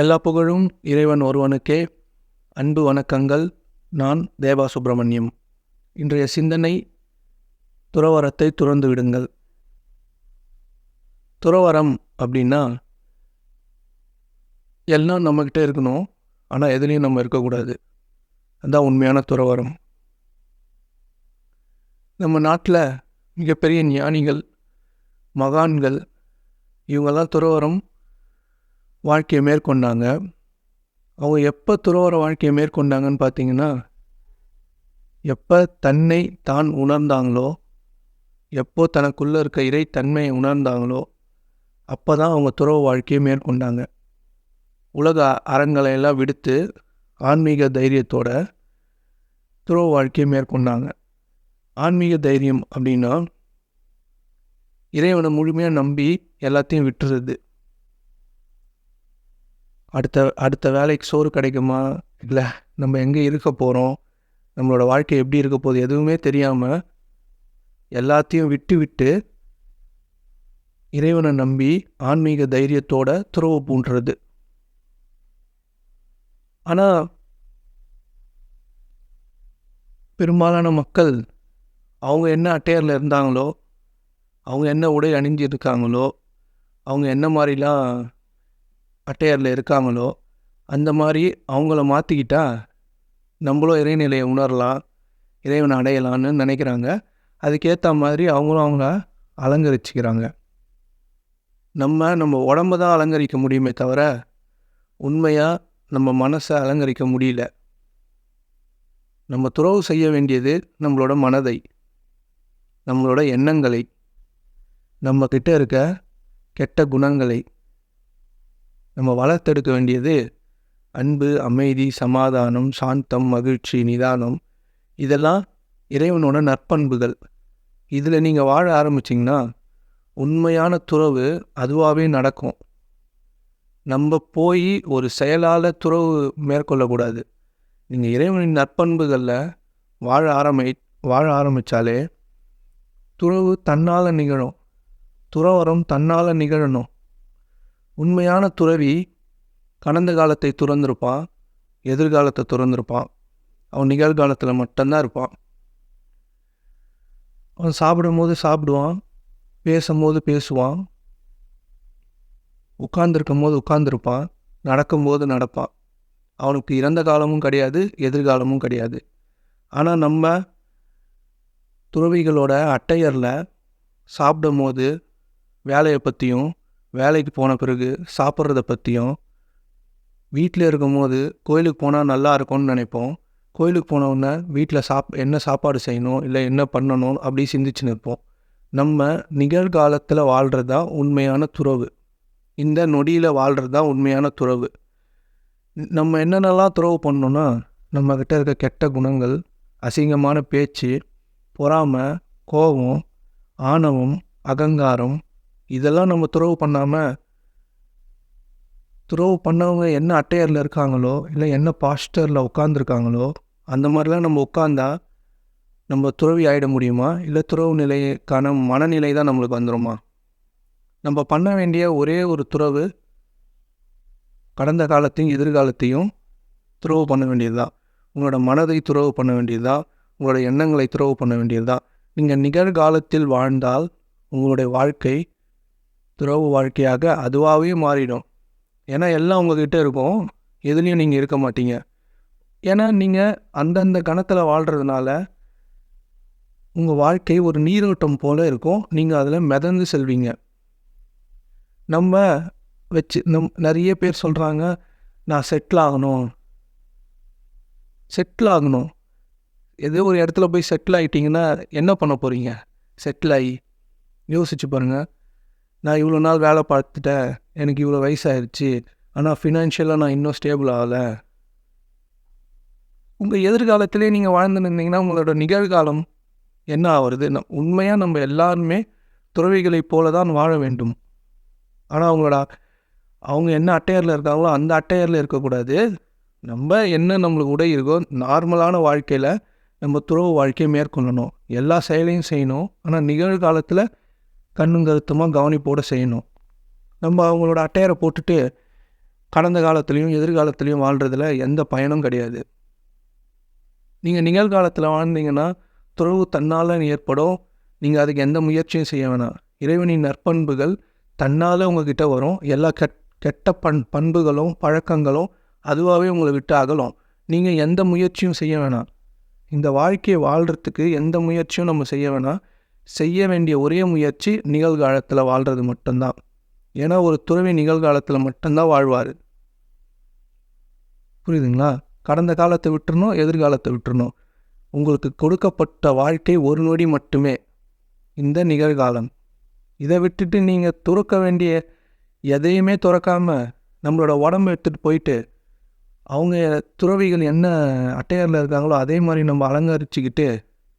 எல்லா புகழும் இறைவன் ஒருவனுக்கே. அன்பு வணக்கங்கள். நான் தேவா சுப்பிரமணியம் இன்றைய சிந்தனை துறவரத்தை துறந்து விடுங்கள். துறவரம் அப்படின்னா எல்லாம் நம்மக்கிட்ட இருக்கணும் ஆனால் எதுலேயும் நம்ம இருக்கக்கூடாது. அதுதான் உண்மையான துறவரம் நம்ம நாட்டில் மிகப்பெரிய ஞானிகள் மகான்கள் இவங்கெல்லாம் துறவரம் வாழ்க்கையை மேற்கொண்டாங்க. அவங்க எப்போ துறவர வாழ்க்கையை மேற்கொண்டாங்கன்னு பார்த்தீங்கன்னா எப்போ தன்னை தான் உணர்ந்தாங்களோ எப்போ தனக்குள்ளே இருக்க இறைத்தன்மையை உணர்ந்தாங்களோ அப்போ தான் அவங்க துறவு வாழ்க்கையை மேற்கொண்டாங்க. உலக அறங்களை எல்லாம் விடுத்து ஆன்மீக தைரியத்தோட துறவு வாழ்க்கையை மேற்கொண்டாங்க. ஆன்மீக தைரியம் அப்படின்னா இறைவனை முழுமையாக நம்பி எல்லாத்தையும் விட்டுறது. அடுத்த அடுத்த வேலைக்கு சோறு கிடைக்குமா? இல்லை நம்ம எங்கே இருக்க போகிறோம் நம்மளோட வாழ்க்கை எப்படி இருக்க போகுது? எதுவுமே தெரியாமல் எல்லாத்தையும் விட்டு விட்டு இறைவனை நம்பி ஆன்மீக தைரியத்தோட துறவு பூண்டுறது ஆனால் பெரும்பாலான மக்கள் அவங்க என்ன அட்டையரில் இருந்தாங்களோ அவங்க என்ன உடை அணிஞ்சிருக்காங்களோ அவங்க என்ன மாதிரிலாம் அட்டையரில் இருக்காங்களோ அந்த மாதிரி அவங்கள மாற்றிக்கிட்டா நம்மளும் இறைநிலையை உணரலாம் இறைவனை அடையலான்னு நினைக்கிறாங்க. அதுக்கேற்ற மாதிரி அவங்களும் அவங்கள அலங்கரிச்சுக்கிறாங்க. நம்ம நம்ம உடம்ப தான் அலங்கரிக்க முடியுமே தவிர உண்மையாக நம்ம மனசை அலங்கரிக்க முடியல. நம்ம துறவு செய்ய வேண்டியது நம்மளோட மனதை நம்மளோட எண்ணங்களை நம்மக்கிட்ட இருக்க கெட்ட குணங்களை நம்ம வளர்த்தெடுக்க வேண்டியது அன்பு அமைதி சமாதானம் சாந்தம் மகிழ்ச்சி நிதானம். இதெல்லாம் இறைவனோட நற்பண்புகள். இதில் நீங்கள் வாழ ஆரம்பிச்சிங்கன்னா உண்மையான துறவு அதுவாகவே நடக்கும். நம்ம போய் ஒரு செயலால் துறவு மேற்கொள்ளக்கூடாது. நீங்கள் இறைவனின் நற்பண்புகளில் வாழ ஆரம்பி வாழ ஆரம்பித்தாலே துறவு தன்னால் நிகழும். துறவரம் தன்னால் நிகழணும். உண்மையான துறவி கடந்த காலத்தை துறந்திருப்பான் எதிர்காலத்தை துறந்திருப்பான் அவன் நிகழ்காலத்தில் மட்டும்தான் இருப்பான். அவன் சாப்பிடும்போது சாப்பிடுவான் பேசும்போது பேசுவான் உட்கார்ந்துருக்கும் போது உட்கார்ந்துருப்பான் நடக்கும்போது நடப்பான். அவனுக்கு இறந்த காலமும் கிடையாது எதிர்காலமும் கிடையாது. ஆனால் நம்ம துறவிகளோட அட்டையரில் சாப்பிடும் போது வேலையை பற்றியும் வேலைக்கு போன பிறகு சாப்பிட்றத பற்றியும் வீட்டில் இருக்கும்போது கோயிலுக்கு போனால் நல்லா இருக்கும்னு நினைப்போம். கோயிலுக்கு போனவுடனே வீட்டில் சாப் என்ன சாப்பாடு செய்யணும் இல்லை என்ன பண்ணணும் அப்படி சிந்திச்சு இருப்போம். நம்ம நிகழ்காலத்தில் வாழ்கிறது தான் உண்மையான துறவு. இந்த நொடியில் வாழ்கிறது தான் உண்மையான துறவு. நம்ம என்னென்னலாம் துறவு பண்ணோன்னா நம்மக்கிட்ட இருக்க கெட்ட குணங்கள் அசிங்கமான பேச்சு பொறாமை கோபம் ஆணவம் அகங்காரம் இதெல்லாம் நம்ம துறவு பண்ணாமல் துறவு பண்ணவங்க என்ன அட்டையரில் இருக்காங்களோ இல்லை என்ன பாஸ்டரில் உட்காந்துருக்காங்களோ அந்த மாதிரிலாம் நம்ம உட்காந்தா நம்ம துறவி ஆகிட முடியுமா? இல்லை துறவு நிலைக்கான மனநிலை தான் நம்மளுக்கு வந்துடுமா நம்ம பண்ண வேண்டிய ஒரே ஒரு துறவு கடந்த காலத்தையும் எதிர்காலத்தையும் துறவு பண்ண வேண்டியது தான் உங்களோட மனதை துறவு பண்ண வேண்டியது தான் உங்களோட எண்ணங்களை துறவு பண்ண வேண்டியது தான் நீங்கள் நிகழ்காலத்தில் வாழ்ந்தால் உங்களுடைய வாழ்க்கை துறவு வாழ்க்கையாக அதுவாகவே மாறிடும். ஏன்னா எல்லாம் உங்ககிட்ட இருக்கும். எதுலேயும் நீங்கள் இருக்க மாட்டீங்க. ஏன்னா நீங்கள் அந்தந்த கணத்தில் வாழ்கிறதுனால உங்கள் வாழ்க்கை ஒரு நீரோட்டம் போல் இருக்கும். நீங்கள் அதில் மிதந்து செல்வீங்க. நம்ம வச்சு நம் நிறைய பேர் சொல்கிறாங்க நான் செட்டில் ஆகணும். செட்டில் ஆகணும். ஏதோ ஒரு இடத்துல போய் செட்டில் ஆகிட்டிங்கன்னா என்ன பண்ண போகிறீங்க செட்டில் ஆகி யோசிச்சு பாருங்கள் நான் இவ்வளோ நாள் வேலை பார்த்துட்டேன். எனக்கு இவ்வளோ வயசாகிடுச்சு ஆனால் ஃபினான்ஷியலாக நான் இன்னும் ஸ்டேபிள் ஆகலை. உங்கள் எதிர்காலத்திலே நீங்கள் வாழ்ந்து நின்றீங்கன்னா உங்களோட நிகழ்காலம் என்ன ஆகுறது உண்மையாக நம்ம எல்லாருமே துறவிகளைப் போல தான் வாழ வேண்டும். ஆனால் அவங்களோட அவங்க என்ன அட்டையரில் இருக்காங்களோ அந்த அட்டையரில் இருக்கக்கூடாது. நம்ம என்ன நம்மளுக்கு உடை இருக்கோ நார்மலான வாழ்க்கையில் நம்ம துறவு வாழ்க்கையை மேற்கொள்ளணும். எல்லா செயலையும் செய்யணும். ஆனால் நிகழ்காலத்தில் கண்ணும் கருத்துமாக கவனிப்போடு செய்யணும். நம்ம அவங்களோட அட்டையரை போட்டுட்டு கடந்த காலத்துலேயும் எதிர்காலத்துலேயும் வாழ்கிறதுல எந்த பயனும் கிடையாது. நீங்கள் நிகழ்காலத்தில் வாழ்ந்தீங்கன்னா துறவு தன்னால் ஏற்படும். நீங்கள் அதுக்கு எந்த முயற்சியும் செய்ய வேணாம். இறைவனின் நற்பண்புகள் தன்னால் உங்ககிட்ட வரும். எல்லா கெட் கெட்ட பண் பண்புகளும் பழக்கங்களும் அதுவாகவே உங்களை விட்டு அகலும். நீங்கள் எந்த முயற்சியும் செய்ய வேணாம். இந்த வாழ்க்கையை வாழ்கிறதுக்கு எந்த முயற்சியும் நம்ம செய்ய வேணாம். செய்ய வேண்டிய ஒரே முயற்சி நிகழ்காலத்தில் வாழ்கிறது மட்டும்தான். ஏன்னா ஒரு துறவி நிகழ்காலத்தில் மட்டும்தான் வாழ்வார். புரியுதுங்களா? கடந்த காலத்தை விட்டுறணும் எதிர்காலத்தை விட்டுறணும். உங்களுக்கு கொடுக்கப்பட்ட வாழ்க்கை ஒரு நொடி மட்டுமே இந்த நிகழ்காலம். இதை விட்டுட்டு நீங்கள் துறக்க வேண்டிய எதையுமே துறக்காமல் நம்மளோட உடம்பு எடுத்துகிட்டு போயிட்டு அவங்க துறவிகள் என்ன அட்டையரில் இருக்காங்களோ அதே மாதிரி நம்ம அலங்கரிச்சுக்கிட்டு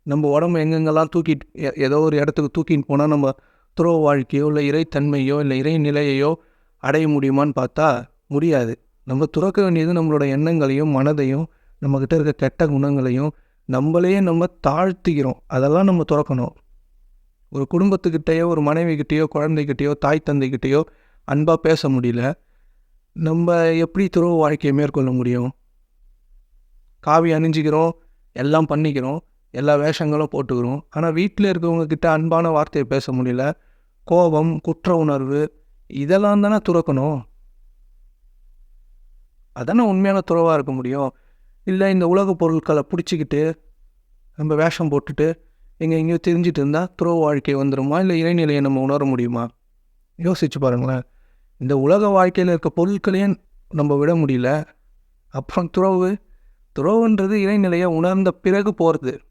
நம்ம உடம்பு எங்கெங்கெல்லாம் தூக்கிட்டு எ- ஏதோ ஒரு இடத்துக்கு தூக்கின்னு போனால் நம்ம துறவு வாழ்க்கையோ இல்லை இறைத்தன்மையோ இல்லை இறை நிலையையோ அடைய முடியுமான்னு பார்த்தா முடியாது. நம்ம துறக்க வேண்டியது நம்மளோட எண்ணங்களையும் மனதையும் நம்மக்கிட்ட இருக்க கெட்ட குணங்களையும் நம்மளையே நம்ம தாழ்த்திக்கிறோம் அதெல்லாம் நம்ம துறக்கணும். ஒரு குடும்பத்துக்கிட்டேயோ ஒரு மனைவிக்கிட்டேயோ குழந்தைகிட்டேயோ தாய் தந்தைக்கிட்டேயோ அன்பாக பேச முடியல. நம்ம எப்படி துறவு வாழ்க்கையை மேற்கொள்ள முடியும்? காவி அணிஞ்சிக்கிறோம் எல்லாம் பண்ணிக்கிறோம். எல்லா வேஷங்களும் போட்டுக்கிறோம். ஆனால் வீட்டில் இருக்கிறவங்கக்கிட்ட அன்பான வார்த்தையை பேச முடியல. கோபம் குற்ற உணர்வு இதெல்லாம் தானே துறக்கணும். அதானே உண்மையான துறவாக இருக்க முடியும். இல்லை இந்த உலக பொருட்களை பிடிச்சிக்கிட்டு நம்ம வேஷம் போட்டுட்டு எங்கே எங்கேயோ தெரிஞ்சிட்டு இருந்தால் துறவு வாழ்க்கை வந்துடுமா இல்லை இறைநிலையை நம்ம உணர முடியுமா? யோசிச்சு பாருங்களேன். இந்த உலக வாழ்க்கையில் இருக்க பொருட்களையே நம்ம விட முடியல. அப்புறம் துறவு? துறவுன்றது இறைநிலையை உணர்ந்த பிறகு போகிறது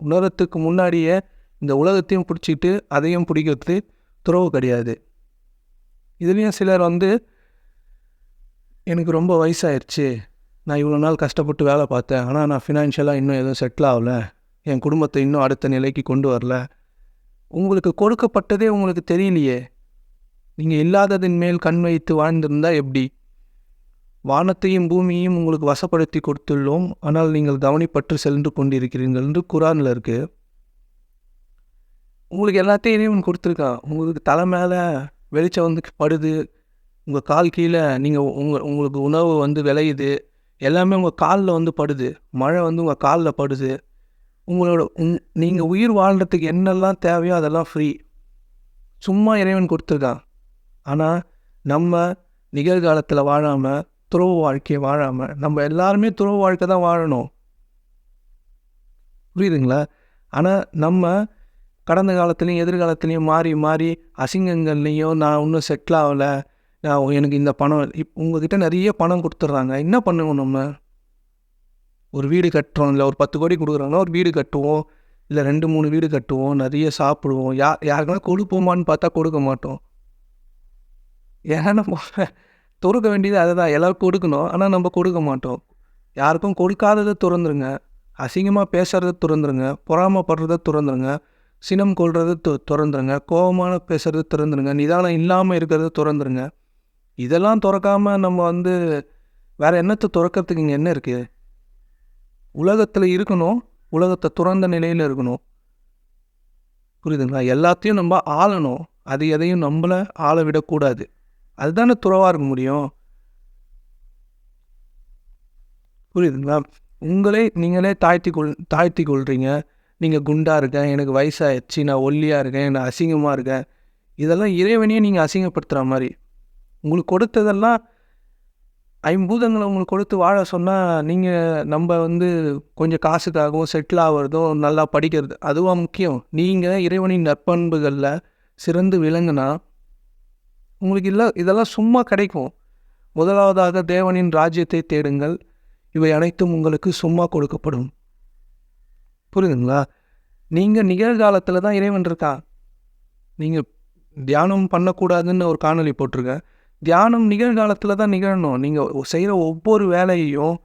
உணரத்துக்கு முன்னாடியே இந்த உலகத்தையும் பிடிச்சிக்கிட்டு அதையும் பிடிக்கிறது துறவு கிடையாது. இதுலேயும் சிலர் வந்து எனக்கு ரொம்ப வயசாயிருச்சு. நான் இவ்வளோ நாள் கஷ்டப்பட்டு வேலை பார்த்தேன். ஆனால் நான் ஃபினான்ஷியலாக இன்னும் எதுவும் செட்டில் ஆகலை. என் குடும்பத்தை இன்னும் அடுத்த நிலைக்கு கொண்டு வரல. உங்களுக்கு கொடுக்கப்பட்டதே உங்களுக்கு தெரியலையே. நீங்கள் இல்லாததின் மேல் கண் வைத்து வாழ்ந்திருந்தா எப்படி? வானத்தையும் பூமியையும் உங்களுக்கு வசப்படுத்தி கொடுத்துள்ளோம். ஆனால் நீங்கள் கவனிப்பற்று சென்று கொண்டிருக்கிறீர்கள் என்று குரானில் இருக்குது உங்களுக்கு எல்லாத்தையும் இறைவன் கொடுத்துருக்கான் உங்களுக்கு தலை மேலே வெளிச்சம் வந்து படுது. உங்கள் கால் கீழே நீங்கள் உங்கள் உங்களுக்கு உணவு வந்து விளையுது. எல்லாமே உங்கள் காலில் வந்து படுது. மழை வந்து உங்கள் காலில் படுது. உங்களோட நீங்கள் உயிர் வாழ்கிறதுக்கு என்னெல்லாம் தேவையோ அதெல்லாம் ஃப்ரீ சும்மா இறைவன் கொடுத்துருக்கான். ஆனால் நம்ம நிகழ்காலத்தில் வாழாமல் துறவு வாழ்க்கையை வாழாமல் நம்ம எல்லாருமே துறவு வாழ்க்கை தான் வாழணும். புரியுதுங்களா? ஆனால் நம்ம கடந்த காலத்துலேயும் எதிர்காலத்துலேயும் மாறி மாறி அசிங்கங்கள்லேயும் நான் இன்னும் செட்டில் ஆகலை நான் எனக்கு இந்த பணம் இப் உங்ககிட்ட நிறைய பணம் கொடுத்துட்றாங்க. என்ன பண்ணுவோம் நம்ம? ஒரு வீடு கட்டுறோம் இல்லை ஒரு பத்து கோடி கொடுக்குறாங்கன்னா ஒரு வீடு கட்டுவோம் இல்லை ரெண்டு மூணு வீடு கட்டுவோம் நிறைய சாப்பிடுவோம். யா யாருக்கெல்லாம் கொடுப்போமான்னு பார்த்தா கொடுக்க மாட்டோம். ஏன்னா நம்ம துறக்க வேண்டியது அதை தான். எல்லாருக்கும் கொடுக்கணும். ஆனால் நம்ம கொடுக்க மாட்டோம். யாருக்கும் கொடுக்காததை துறந்துருங்க. அசிங்கமாக பேசுகிறத துறந்துருங்க. பொறாமப்படுறத துறந்துருங்க. சினம் கொள்வது து துறந்துருங்க. கோபமான பேசுகிறது திறந்துருங்க. நிதானம் இல்லாமல் இருக்கிறத துறந்துருங்க. இதெல்லாம் திறக்காமல் நம்ம வந்து வேறு என்னத்தை துறக்கிறதுக்கு இங்கே என்ன இருக்குது உலகத்தில் இருக்கணும். உலகத்தை துறந்த நிலையில் இருக்கணும். புரியுதுங்களா? எல்லாத்தையும் நம்ம ஆளணும். அது எதையும் நம்மளை ஆள விடக்கூடாது. அதுதானே துறவாக இருக்க முடியும்? புரியுதுங்களா? உங்களே நீங்களே தாழ்த்தி கொள் தாழ்த்தி கொள்கிறீங்க நீங்கள் குண்டாக இருக்கேன் எனக்கு வயசாகிடுச்சு நான் ஒல்லியாக இருக்கேன் நான் அசிங்கமாக இருக்கேன். இதெல்லாம் இறைவனையே நீங்கள் அசிங்கப்படுத்துகிற மாதிரி. உங்களுக்கு கொடுத்ததெல்லாம் ஐம்பூதங்களை உங்களுக்கு கொடுத்து வாழ சொன்னால் நீங்கள் நம்ம வந்து கொஞ்சம் காசுக்காகவும் செட்டில் ஆகிறதும் நல்லா படிக்கிறது அதுவாக முக்கியம். நீங்கள் இறைவனின் நற்பண்புகளில் சிறந்து விளங்குனா உங்களுக்கு இல்லை இதெல்லாம் சும்மா கிடைக்கும். முதலாவதாக தேவனின் ராஜ்யத்தை தேடுங்கள். இவை அனைத்தும் உங்களுக்கு சும்மா கொடுக்கப்படும். புரியுதுங்களா? நீங்கள் நிகழ்காலத்தில் தான் இறைவன் இருக்கான். நீங்கள் தியானம் பண்ணக்கூடாதுன்னு ஒரு காணொளி போட்டிருக்கேன் தியானம் நிகழ்காலத்தில் தான் நிகழணும். நீங்கள் செய்கிற ஒவ்வொரு வேலையையும்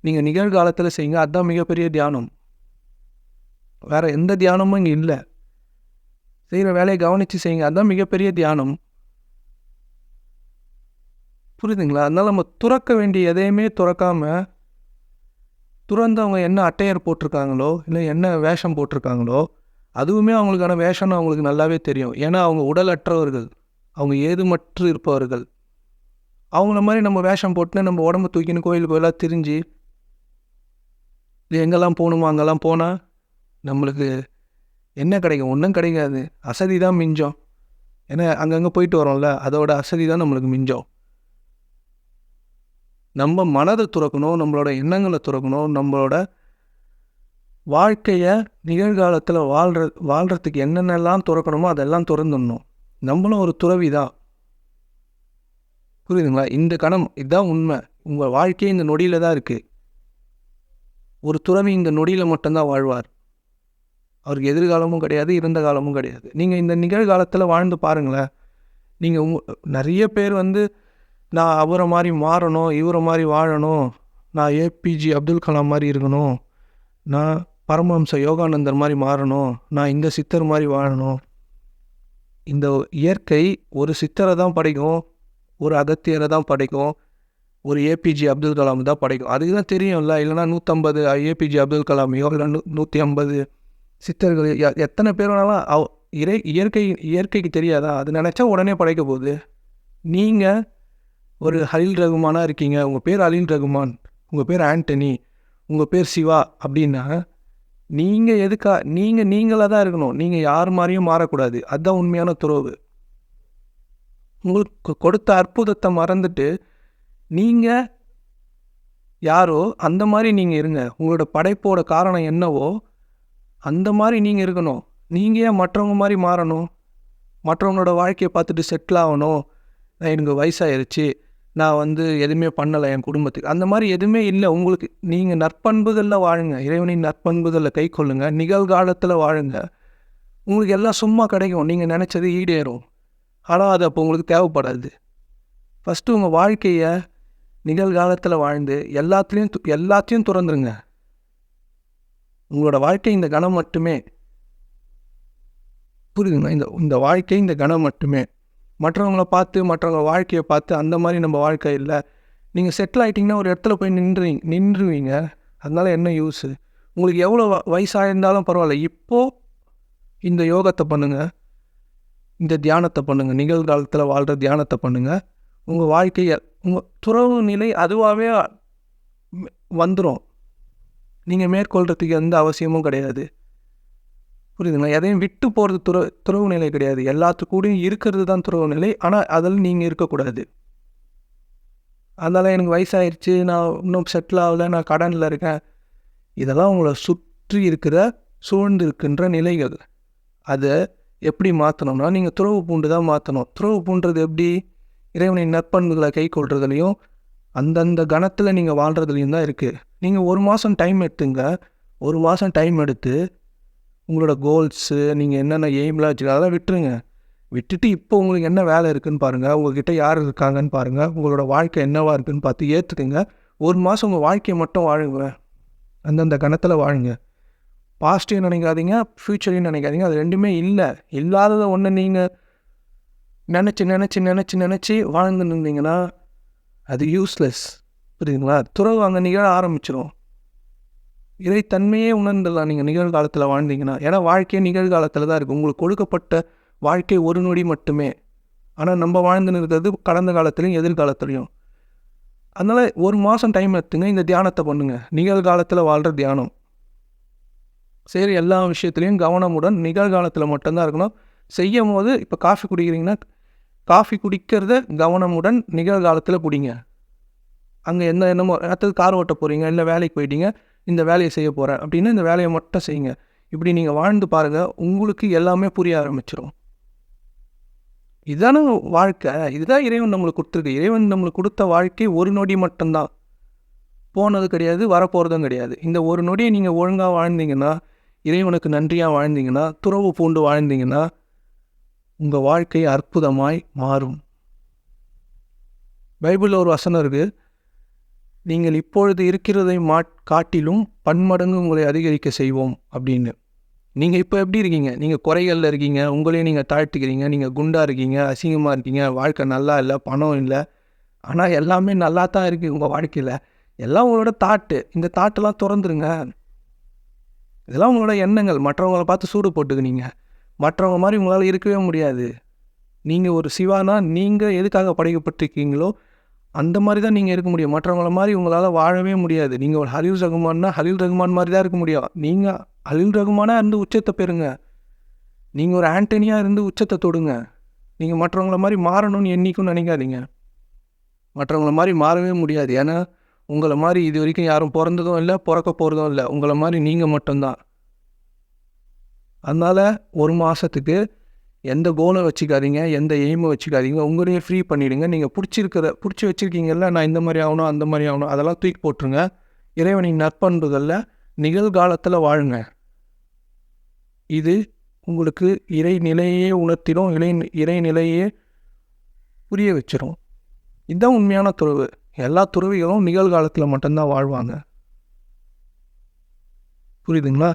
நீங்கள் நிகழ்காலத்தில் செய்யுங்க. அதுதான் மிகப்பெரிய தியானம். வேறு எந்த தியானமும் இங்கே இல்லை. செய்கிற வேலையை கவனித்து செய்யுங்க. அதுதான் மிகப்பெரிய தியானம். புரியுதுங்களா? அதனால் நம்ம துறக்க வேண்டிய எதையுமே துறக்காமல் துறந்தவங்க என்ன அட்டையர் போட்டிருக்காங்களோ இல்லை என்ன வேஷம் போட்டிருக்காங்களோ அதுவுமே அவங்களுக்கான வேஷம்னு அவங்களுக்கு நல்லாவே தெரியும். ஏன்னா அவங்க உடலற்றவர்கள். அவங்க ஏதுமற்று இருப்பவர்கள். அவங்கள மாதிரி நம்ம வேஷம் போட்டுன்னு நம்ம உடம்பு தூக்கின்னு கோயில் கோயிலாக திரிஞ்சு இது எங்கெல்லாம் போகணுமோ அங்கெல்லாம் போனால் நம்மளுக்கு என்ன கிடைக்கும்? ஒன்றும் கிடைக்காது. அசதி தான் மிஞ்சம். ஏன்னா அங்கங்கே போயிட்டு வரோம்ல. அதோட அசதி தான் நம்மளுக்கு மிஞ்சம். நம்ம மனதை துறக்கணும் நம்மளோட எண்ணங்களை துறக்கணும் நம்மளோட வாழ்க்கையை நிகழ்காலத்தில் வாழ்கிற வாழ்கிறதுக்கு என்னென்னலாம் துறக்கணுமோ அதெல்லாம் துறந்துடணும். நம்மளும் ஒரு துறவி தான் புரியுதுங்களா? இந்த கணம் இதுதான் உண்மை. உங்கள் வாழ்க்கையே இந்த நொடியில் தான் இருக்குது ஒரு துறவி இந்த நொடியில் மட்டும்தான் வாழ்வார். அவருக்கு எதிர்காலமும் கிடையாது இருந்த காலமும் கிடையாது. நீங்கள் இந்த நிகழ்காலத்தில் வாழ்ந்து பாருங்களேன். நீங்கள் உங்க நிறைய பேர் வந்து நான் அவரை மாதிரி மாறணும் இவரை மாதிரி வாழணும் நான் ஏபிஜி அப்துல் கலாம் மாதிரி இருக்கணும் நான் பரமஹம்ச யோகானந்தர் மாதிரி மாறணும் நான் இந்த சித்தர் மாதிரி வாழணும். இந்த இயற்கை ஒரு சித்தரை தான் படைக்கும் ஒரு அகத்தியரை தான் படைக்கும் ஒரு ஏபிஜே அப்துல் கலாம் தான் படைக்கும். அதுக்கு தான் தெரியும்ல இல்லைனா நூற்றம்பது ஏபிஜி அப்துல் கலாமையோ இல்லை நூ நூற்றி ஐம்பது சித்தர்கள் எத்தனை பேர் வேணாலும் அவ இறை இயற்கை இயற்கைக்கு தெரியாதா? அது நினச்சா உடனே படைக்க போகுது. நீங்கள் ஒரு ஹலில் ரகுமானாக இருக்கீங்க. உங்கள் பேர் அலில் ரகுமான். உங்கள் பேர் ஆண்டனி. உங்கள் பேர் சிவா அப்படின்னா நீங்கள் எதுக்கா நீங்கள் நீங்களாக தான் இருக்கணும். நீங்கள் யார் மாதிரியும் மாறக்கூடாது. அதுதான் உண்மையான துறவு உங்களுக்கு கொடுத்த அற்புதத்தை மறந்துட்டு நீங்கள் யாரோ அந்த மாதிரி நீங்கள் இருங்க. உங்களோட படைப்போட காரணம் என்னவோ அந்த மாதிரி நீங்கள் இருக்கணும். நீங்கள் ஏன் மற்றவங்க மாதிரி மாறணும்? மற்றவங்களோட வாழ்க்கையை பார்த்துட்டு செட்டில் ஆகணும். நான் எனக்கு வயசாயிருச்சு. நான் வந்து எதுவுமே பண்ணலை என் குடும்பத்துக்கு. அந்த மாதிரி எதுவுமே இல்லை. உங்களுக்கு நீங்கள் நற்பண்புகளில் வாழுங்க. இறைவனின் நற்பண்புகளில் கை கொள்ளுங்க. நிகழ்காலத்தில் வாழுங்க. உங்களுக்கு எல்லாம் சும்மா கிடைக்கும். நீங்கள் நினச்சது ஈடேறும். ஆனால் அது அப்போ உங்களுக்கு தேவைப்படாது. ஃபஸ்ட்டு உங்கள் வாழ்க்கையை நிகழ்காலத்தில் வாழ்ந்து எல்லாத்துலேயும் எல்லாத்தையும் துறந்துருங்க. உங்களோட வாழ்க்கை இந்த கணம் மட்டுமே. புரியுதுங்களா? இந்த இந்த வாழ்க்கை இந்த கணம் மட்டுமே. மற்றவங்கள பார்த்து மற்றவங்க வாழ்க்கையை பார்த்து அந்த மாதிரி நம்ம வாழ்க்கை இல்லை. நீங்கள் செட்டில் ஆகிட்டிங்கன்னா ஒரு இடத்துல போய் நின்றுவீங்க நின்றுவீங்க. அதனால் என்ன யூஸு உங்களுக்கு எவ்வளோ வ- வயசாயிருந்தாலும் பரவாயில்ல. இப்போது இந்த யோகத்தை பண்ணுங்கள் இந்த தியானத்தை பண்ணுங்கள் நிகழ்காலத்தில் வாழ்கிற தியானத்தை பண்ணுங்கள் உங்கள் வாழ்க்கையை உங்கள் துறவு நிலை அதுவாகவே வந்துடும் நீங்கள் மேற்கொள்கிறதுக்கு எந்த அவசியமும் கிடையாது. புரியுதுங்களா? எதையும் விட்டு போகிறது துற துறவு நிலை கிடையாது. எல்லாத்துக்கூடையும் இருக்கிறது தான் துறவு நிலை. ஆனால் அதில் நீங்கள் இருக்கக்கூடாது. அதனால் எனக்கு வயசாயிருச்சு. நான் இன்னும் செட்டில் ஆகலை. நான் கடனில் இருக்கேன். இதெல்லாம் உங்களை சுற்றி இருக்கிற சூழ்ந்து இருக்கின்ற நிலைகள். அதை எப்படி மாற்றணும்னா நீங்கள் துறவு பூண்டு தான் மாற்றணும் துறவு பூண்டுறது எப்படி? இறைவனின் நற்பண்புகளை கை கொள்றதுலையும் அந்தந்த கணத்தில் நீங்கள் வாழ்கிறதுலையும் தான் இருக்குது நீங்கள் ஒரு மாதம் டைம் எடுத்துங்க. ஒரு மாதம் டைம் எடுத்து உங்களோட கோல்ஸு நீங்கள் என்னென்ன எய்ம்லாம் வச்சுக்க அதெல்லாம் விட்டுருங்க. விட்டுட்டு இப்போ உங்களுக்கு என்ன வேலை இருக்குதுன்னு பாருங்கள் உங்ககிட்ட யார் இருக்காங்கன்னு பாருங்கள் உங்களோட வாழ்க்கை என்னவாக இருக்குதுன்னு பார்த்து ஏற்றுக்குங்க ஒரு மாதம் உங்கள் வாழ்க்கையை மட்டும் வாழுங்க. அந்தந்த கணத்தில் வாழுங்க. பாஸ்ட்டையும் நினைக்காதீங்க ஃப்யூச்சரையும் நினைக்காதீங்க. அது ரெண்டுமே இல்லை. இல்லாததை ஒன்று நீங்கள் நினச்சி நினச்சி நினச்சி நினச்சி வாழ்ந்துன்னு இருந்தீங்கன்னா அது யூஸ்லெஸ் புரியுதுங்களா? துறவு அங்கே நிகழ ஆரம்பிச்சிடும் இறைத்தன்மையே உணர்ந்துடலாம் நீங்கள் நிகழ்காலத்தில் வாழ்ந்தீங்கன்னா? ஏன்னா வாழ்க்கையே நிகழ்காலத்தில் தான் இருக்குது உங்களுக்கு கொடுக்கப்பட்ட வாழ்க்கை ஒரு நொடி மட்டுமே. ஆனால் நம்ம வாழ்ந்துன்னு இருக்கிறது கடந்த காலத்துலையும் எதிர்காலத்துலையும். அதனால் ஒரு மாதம் டைம் எடுத்துங்க இந்த தியானத்தை பண்ணுங்க. நிகழ்காலத்தில் வாழ்கிற தியானம். சரி எல்லா விஷயத்துலையும் கவனமுடன் நிகழ்காலத்தில் மட்டும்தான் இருக்கணும். செய்யும் போது இப்போ காஃபி குடிக்கிறீங்கன்னா காஃபி குடிக்கிறத கவனமுடன் நிகழ்காலத்தில் குடிங்க. அங்கே எந்த என்னமோ அடுத்தது கார் ஓட்ட போகிறீங்க இல்லை வேலைக்கு போயிட்டீங்க இந்த வேலையை செய்ய போகிறேன் அப்படின்னு இந்த வேலையை மட்டும் செய்யுங்க. இப்படி நீங்கள் வாழ்ந்து பாருங்கள் உங்களுக்கு எல்லாமே புரிய ஆரம்பிச்சிடும் இதுதானே வாழ்க்கை. இதுதான் இறைவன் நம்மளுக்கு கொடுத்துருக்கு. இறைவன் நம்மளுக்கு கொடுத்த வாழ்க்கை ஒரு நொடி மட்டும்தான். போனது கிடையாது வரப்போகிறதும் கிடையாது. இந்த ஒரு நொடியை நீங்கள் ஒழுங்காக வாழ்ந்தீங்கன்னா இறைவனுக்கு நன்றியாக வாழ்ந்தீங்கன்னா துறவு பூண்டு வாழ்ந்தீங்கன்னா உங்கள் வாழ்க்கை அற்புதமாய் மாறும். பைபிளில் ஒரு வசனம் இருக்குது நீங்கள் இப்பொழுது இருக்கிறதை மா காட்டிலும் பன்மடங்கு உங்களை அதிகரிக்க செய்வோம் அப்படின்னு. நீங்கள் இப்போ எப்படி இருக்கீங்க? நீங்கள் குறைகளில் இருக்கீங்க உங்களையும் நீங்கள் தாழ்த்திக்கிறீங்க நீங்கள் குண்டாக இருக்கீங்க அசிங்கமாக இருக்கீங்க வாழ்க்கை நல்லா இல்லை பணம் இல்லை. ஆனால் எல்லாமே நல்லா தான் இருக்குது உங்கள் வாழ்க்கையில். எல்லாம் உங்களோட தாட்டு. இந்த தாட்டெல்லாம் திறந்துருங்க. இதெல்லாம் உங்களோட எண்ணங்கள். மற்றவங்கள பார்த்து சூடு போட்டுக்குனீங்க. மற்றவங்க மாதிரி உங்களால் இருக்கவே முடியாது. நீங்கள் ஒரு சிவானா? நீங்கள் எதுக்காக படைக்கப்பட்டிருக்கீங்களோ அந்த மாதிரி தான் நீங்கள் இருக்க முடியும். மற்றவங்கள மாதிரி உங்களால் வாழவே முடியாது. நீங்கள் ஒரு ஹலீல் ரகுமான்னா ஹலீல் ரகுமான் மாதிரி தான் இருக்க முடியும். நீங்கள் ஹலீல் ரகுமானாக இருந்து உச்சத்தை பெறுங்க. நீங்கள் ஒரு ஆண்டனியாக இருந்து உச்சத்தை தொடுங்க. நீங்கள் மற்றவங்கள மாதிரி மாறணும்னு என்றைக்கும் நினைக்காதீங்க. மற்றவங்கள மாதிரி மாறவே முடியாது. ஏன்னா உங்களை மாதிரி இது வரைக்கும் யாரும் பிறந்ததும் இல்லை பிறக்க போகிறதும் இல்லை. உங்களை மாதிரி நீங்கள் மட்டும்தான். அதனால் ஒரு மாதத்துக்கு எந்த கோலை வச்சுக்காதீங்க எந்த எய்மை வச்சுக்காதீங்க உங்களையே ஃப்ரீ பண்ணிவிடுங்க நீங்கள் பிடிச்சிருக்கிற பிடிச்சி வச்சுருக்கீங்கல்ல நான் இந்த மாதிரி ஆகணும் அந்த மாதிரி ஆகணும் அதெல்லாம் தூக்கி போட்டுருங்க. இறைவனின் நற்பண்புகளில் நிகழ்காலத்தில் வாழுங்க. இது உங்களுக்கு இறைநிலையே உணர்த்திடும் இறை இறைநிலையே புரிய வச்சிடும் இதுதான் உண்மையான துறவு. எல்லா துறவிகளும் நிகழ்காலத்தில் மட்டும்தான் வாழ்வாங்க. புரியுதுங்களா?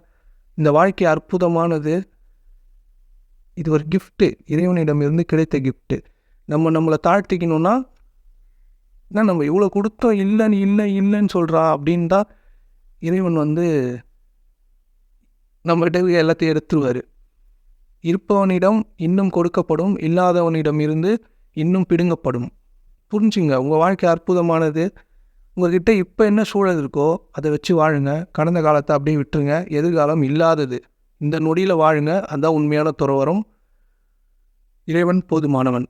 இந்த வாழ்க்கை அற்புதமானது இது ஒரு கிஃப்ட்டு இறைவனிடம் இருந்து கிடைத்த கிஃப்ட்டு நம்ம நம்மளை தாழ்த்திக்கணும்னா என்ன நம்ம இவ்வளோ கொடுத்தோம். இல்லைன்னு இல்லை இல்லைன்னு சொல்கிறா அப்படின்னு தான் இறைவன் வந்து நம்மகிட்ட எல்லாத்தையும் எடுத்துருவார். இருப்பவனிடம் இன்னும் கொடுக்கப்படும் இல்லாதவனிடம் இருந்து இன்னும் பிடுங்கப்படும். புரிஞ்சுங்க உங்கள் வாழ்க்கை அற்புதமானது. உங்கள்கிட்ட இப்போ என்ன சூழல் இருக்கோ அதை வச்சு வாழுங்க. கடந்த காலத்தை அப்படியே விட்டுருங்க. எதிர்காலம் இல்லாதது. இந்த நொடியில் வாழுங்க. அதுதான் உண்மையான துறவரம் இறைவன் போதுமானவன்.